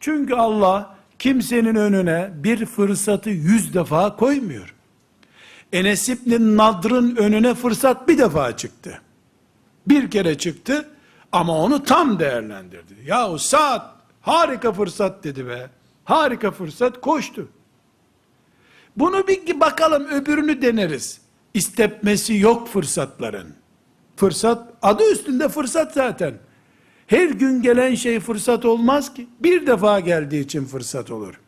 Çünkü Allah kimsenin önüne bir fırsatı yüz defa koymuyor. Enes İbni Nadr'ın önüne fırsat bir defa çıktı. Bir kere çıktı ama onu tam değerlendirdi. Yahu saat harika fırsat dedi be. Harika fırsat koştu. Bunu bir bakalım öbürünü deneriz. İstepmesi yok fırsatların. Fırsat adı üstünde fırsat zaten. Her gün gelen şey fırsat olmaz ki. Bir defa geldiği için fırsat olur.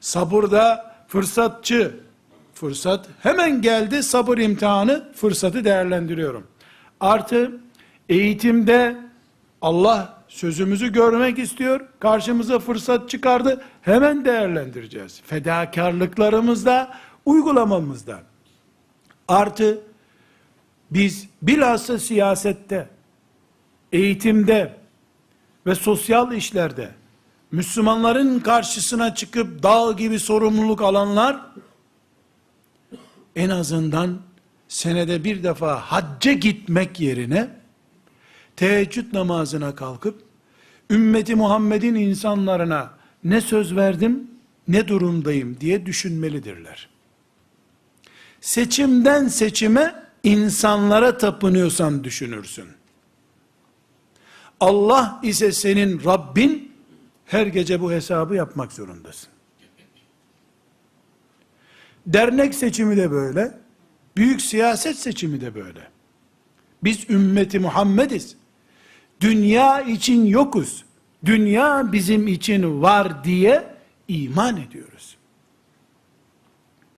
Sabırda fırsatçı, fırsat hemen geldi sabır imtihanı, fırsatı değerlendiriyorum. Artı eğitimde Allah sözümüzü görmek istiyor, karşımıza fırsat çıkardı, hemen değerlendireceğiz. Fedakarlıklarımızda, uygulamamızda. Artı biz bilhassa siyasette, eğitimde ve sosyal işlerde Müslümanların karşısına çıkıp dağ gibi sorumluluk alanlar en azından senede bir defa hacca gitmek yerine teheccüd namazına kalkıp ümmeti Muhammed'in insanlarına ne söz verdim ne durumdayım diye düşünmelidirler. Seçimden seçime insanlara tapınıyorsan düşünürsün. Allah ise senin Rabbin, her gece bu hesabı yapmak zorundasın. Dernek seçimi de böyle, büyük siyaset seçimi de böyle. Biz ümmeti Muhammediz. Dünya için yokuz. Dünya bizim için var diye iman ediyoruz.